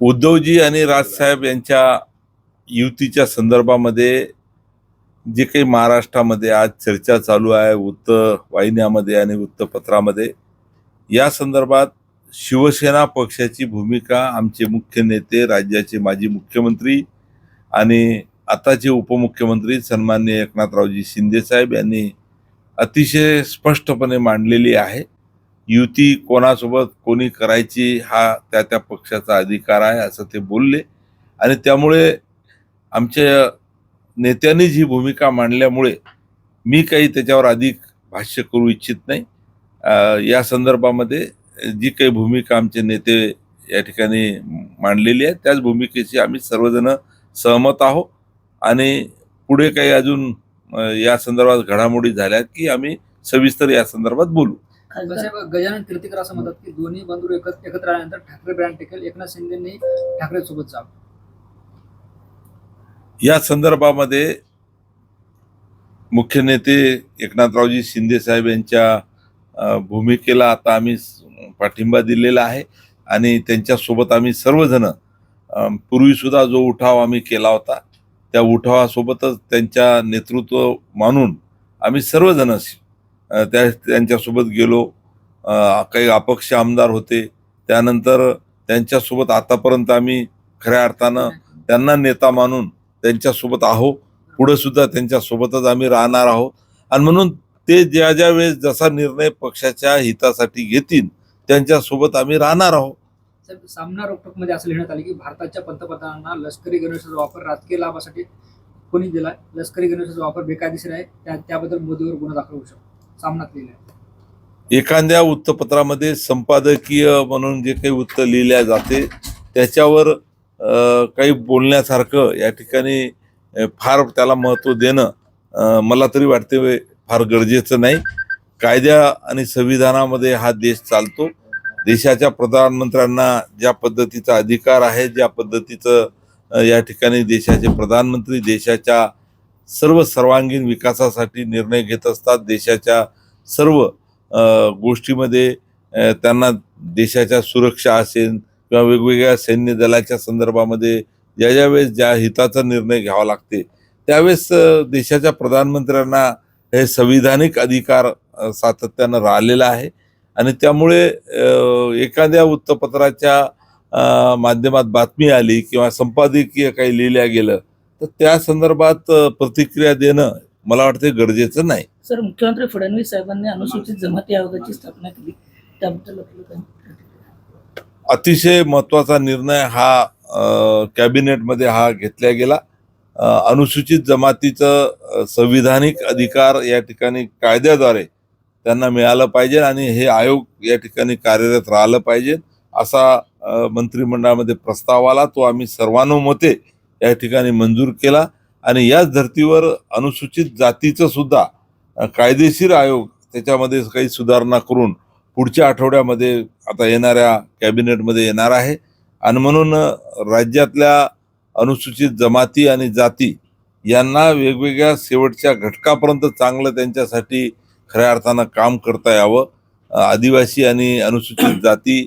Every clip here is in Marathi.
उद्धवजी आणि राजसाहेब यांच्या युतीच्या संदर्भामध्ये जे काही महाराष्ट्रामध्ये आज चर्चा चालू आहे वृत्त वाहिन्यामध्ये आणि वृत्तपत्रामध्ये या संदर्भात शिवसेना पक्षाची भूमिका आमचे मुख्य नेते राज्याचे माजी मुख्यमंत्री आणि आताचे उपमुख्यमंत्री सन्माननीय एकनाथरावजी शिंदेसाहेब यांनी अतिशय स्पष्टपणे मांडलेली आहे. युती कोणासोबत कोणी करायची हा त्या त्या पक्षाचा अधिकार आहे असं ते बोलले. आणि त्यामुळे आमच्या नेत्यांनी जी भूमिका मांडल्यामुळे मी काही त्याच्यावर अधिक भाष्य करू इच्छित नाही. या संदर्भामध्ये जी काही भूमिका आमचे नेते या ठिकाणी मांडलेली आहे त्याच भूमिकेशी आम्ही सर्वजण सहमत आहोत. आणि पुढे काही अजून या संदर्भात घडामोडी झाल्या की आम्ही सविस्तर या संदर्भात बोलू. गजानन कीर्तीकर असं म्हणतात की दोन्ही बंधू एकत्र एकत्र आल्यानंतर ठाकरे ब्रँड टेकेल एकनाथ शिंदेनी ठाकरे सोबत जावं. या संदर्भामध्ये मुख्य नेते एकनाथरावजी शिंदे साहेब यांच्या भूमिकेला आता आम्ही पाठिंबा दिलेला आहे आणि त्यांच्यासोबत आम्ही सर्वजण पूर्वीसुद्धा जो उठाव आम्ही केला होता त्या उठावासोबतच त्यांच्या नेतृत्व मानून आम्ही सर्वजण त्या त्यांच्यासोबत गेलो. काही अपक्ष आमदार होते. त्यानंतर त्यांच्यासोबत आतापर्यंत आम्ही खऱ्या अर्थानं त्यांना नेता मानून त्यांच्यासोबत आहो. पुढे सुद्धा त्यांच्यासोबतच आम्ही राहणार आहोत. आणि म्हणून ते ज्या ज्या वेळेस जसा निर्णय पक्षाच्या हितासाठी घेतील त्यांच्यासोबत आम्ही राहणार आहोत. सामना रोकटोकमध्ये असं लिहिण्यात आले की भारताच्या पंतप्रधानांना लष्करी गणवेशाचा वापर राजकीय लाभासाठी कोणी दिला लष्करी गणवेशाचा वापर बेकायदेशीर आहे. त्या त्याबद्दल मोदीवर गुन्हा दाखल होऊ शकतो. सामना लिहिलं आहे एखाद्या वृत्तपत्रामध्ये संपादकीय म्हणून जे काही वृत्त लिहिल्या जाते त्याच्यावर काही बोलण्यासारखं या ठिकाणी फार त्याला महत्त्व देणं मला तरी वाटते फार गरजेचं नाही. कायद्या आणि संविधानामध्ये हा देश चालतो. देशाच्या प्रधानमंत्र्यांना ज्या पद्धतीचा अधिकार आहे ज्या पद्धतीचं या ठिकाणी देशाचे प्रधानमंत्री देशाच्या सर्व सर्वांगीण विकासासाठी निर्णय घेत असतात. देशाच्या सर्व गोष्टीमध्ये त्यांना देशाच्या सुरक्षा असेल किंवा वेगवेगळ्या सैन्य दलाच्या संदर्भामध्ये ज्या ज्या वेळेस ज्या हिताचा निर्णय घ्यावा लागते त्यावेळेस देशाच्या प्रधानमंत्र्यांना हे संविधानिक अधिकार सातत्यानं राहिलेला आहे. आणि त्यामुळे एखाद्या वृत्तपत्राच्या माध्यमात बातमी आली किंवा संपादकीय काही लिहिल्या गेलं तर त्या संदर्भात प्रतिक्रिया देणं मला वाटते गरजेचं नाही. सर मुख्यमंत्री फडणवीस साहेबांनी अनुसूचित जमाती आयोगाची स्थापना केली. त्याबद्दल अतिशय महत्त्वाचा निर्णय हा कॅबिनेटमध्ये हा घेतला गेला. अनुसूचित जमातीचं संविधानिक अधिकार या ठिकाणी कायद्याद्वारे त्यांना मिळालं पाहिजे आणि हे आयोग या ठिकाणी कार्यरत राहिलं पाहिजे. असा मंत्रिमंडळामध्ये प्रस्ताव आला तो आम्ही सर्वानुमते या ठिकाणी मंजूर केला आणि याच धर्तीवर अनुसूचित जातीचं सुद्धा कायदेशीर आयोग त्याच्यामध्ये काही सुधारणा करून पुढच्या आठवड्यामध्ये आता येणाऱ्या कॅबिनेटमध्ये येणार आहे. आणि म्हणून राज्यातल्या अनुसूचित जमाती आणि जाती यांना वेगवेगळ्या शेवटच्या घटकापर्यंत चांगलं त्यांच्यासाठी खऱ्या अर्थानं काम करता यावं. आदिवासी आणि अनुसूचित जाती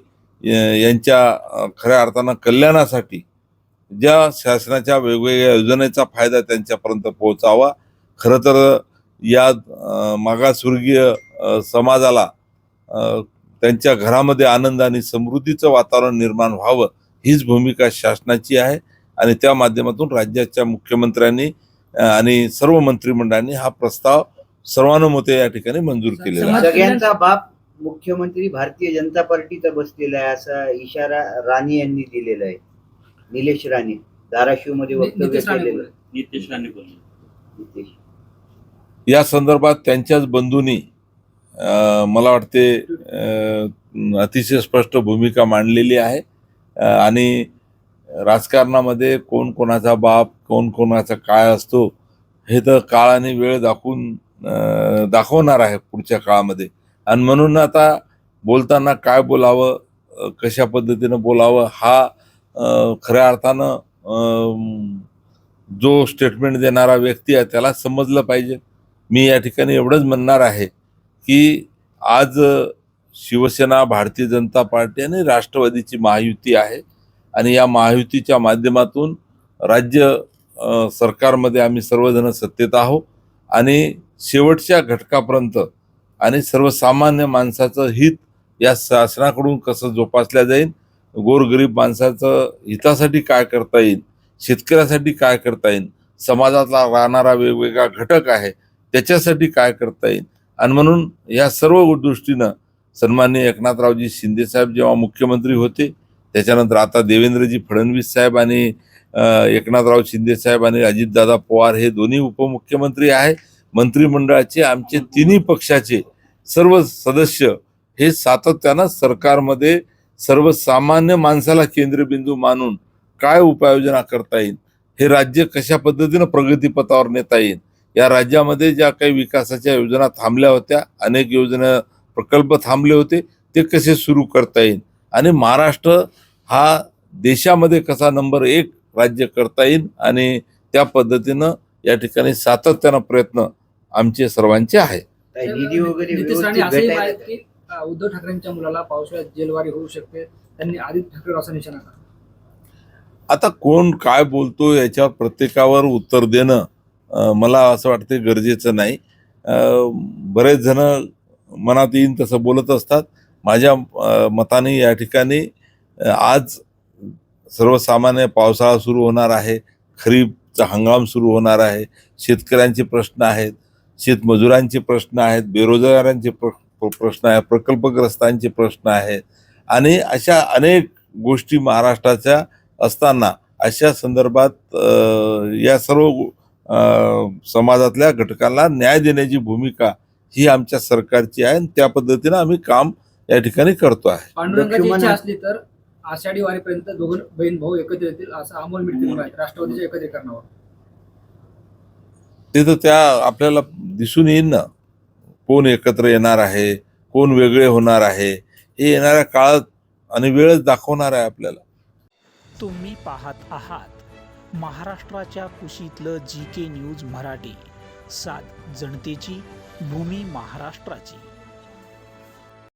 यांच्या खऱ्या अर्थानं कल्याणासाठी ज्या शासनाच्या वेगवेगळ्या योजनेचा फायदा त्यांच्यापर्यंत पोहोचावा. खरं तर या मागासवर्गीय समाजाला त्यांच्या घरामध्ये आनंद आणि समृद्धीचं वातावरण निर्माण व्हावं हीच भूमिका शासनाची आहे. आणि त्या माध्यमातून राज्याच्या मुख्यमंत्र्यांनी आणि सर्व मंत्रिमंडळांनी हा प्रस्ताव सर्वानुमते या ठिकाणी मंजूर केलेला सगळ्यांचा बाप मुख्यमंत्री भारतीय जनता पार्टीचा बसलेला आहे असा इशारा राणे यांनी दिलेला आहे. निलेश राणे धाराशिवमध्ये वक्तव्य नितेश राणे केलेलं बोलले. नितेश राणे बोलले नितेश. या संदर्भात त्यांच्याच बंधूंनी अ, मला वाटते अ, अतिशय स्पष्ट भूमिका मांडलेली आहे अ, आणि राजकारणामध्ये कोण कोणाचा बाप कोण कोणाचा काय असतो हे तर काळ आणि वेळ दाखवून अ, दाखवणार आहे पुढच्या काळामध्ये आणि म्हणून आता बोलताना काय बोलावं अ, कशा पद्धतीनं बोलावं हा खऱ्या अर्थानं जो स्टेटमेंट देणारा व्यक्ती आहे त्याला समजलं पाहिजे. मी या ठिकाणी एवढंच म्हणणार आहे की आज शिवसेना भारतीय जनता पार्टी आणि राष्ट्रवादीची महायुती आहे आणि या महायुतीच्या माध्यमातून राज्य सरकारमध्ये आम्ही सर्वजण सत्तेत आहोत आणि शेवटच्या घटकापर्यंत आणि सर्वसामान्य माणसाचं हित या शासनाकडून कसं जोपासल्या जाईल गोरगरीब माणसाचं हितासाठी काय करता येईल? शेतकऱ्यासाठी काय करता येईल? समाजातला राहणारा वेगवेगळा घटक आहे त्याच्यासाठी काय करता येईल? आणि म्हणून या सर्व दृष्टीनं सन्माननीय एकनाथरावजी शिंदेसाहेब जेव्हा मुख्यमंत्री होते त्याच्यानंतर आता देवेंद्रजी फडणवीस साहेब आणि एकनाथराव शिंदेसाहेब आणि अजितदादा पवार हे दोन्ही उपमुख्यमंत्री आहे मंत्रिमंडळाचे आमचे तिन्ही पक्षाचे सर्व सदस्य हे सातत्यानं सरकारमध्ये सर्वसामान्य माणसाला केंद्रबिंदू मानून काय उपाययोजना करता येईल? हे राज्य कशा पद्धतीनं प्रगतीपथावर नेता येईल? या राज्यामध्ये ज्या काही विकासाच्या योजना थांबल्या होत्या अनेक योजना प्रकल्प थांबले होते ते कसे सुरू करता येईल? आणि महाराष्ट्र हा देशामध्ये कसा नंबर एक राज्य करता येईल? आणि त्या पद्धतीनं या ठिकाणी सातत्यानं प्रयत्न आमचे सर्वांचे आहे. उद्धव ठाकरेंच्या मुलाला पावसाळ्यात जेलवारी होऊ शकते? त्यांनी आदित्य ठाकरे असा निशाणा आता कोण काय बोलतो याच्या प्रत्येकावर उत्तर देणं मला असं वाटते गरजेचं नाही. बरेच जण मनात येईन तसं बोलत असतात. माझ्या मताने या ठिकाणी आज सर्वसामान्य पावसाळा सुरू होणार आहे. खरीपचा हंगाम सुरू होणार आहे. शेतकऱ्यांचे प्रश्न आहेत. शेतमजुरांचे प्रश्न आहेत. बेरोजगारांचे प्र- प्रश्न आहेत प्रकल्पग्रस्तांचे प्रश्न आहेत. आणि अशा अनेक गोष्टी महाराष्ट्राच्या असताना अशा संदर्भात या सर्व समाजातल्या घटकांना न्याय देण्याची भूमिका ही आमच्या सरकारची आहे आणि त्या पद्धतीनं आम्ही काम या ठिकाणी करतो आहे. पांडुरंगाची लक्ष्मण- इच्छा असली तर आषाढी वारीपर्यंत दोघं बहीण भाऊ एकत्र येतील असं अमोल आहेत राष्ट्रवादीच्या एकत्रीकरणावर. ते तर त्या आपल्याला दिसून येईल ना. कोण एकत्र येणार आहे? कोण वेगळे होणार आहे? हे येणाऱ्या काळात आणि वेळच दाखवणार आहे आपल्याला. तुम्ही पाहत आहात महाराष्ट्राच्या कुशीतलं जी के न्यूज मराठी. सात जनतेची भूमी महाराष्ट्राची.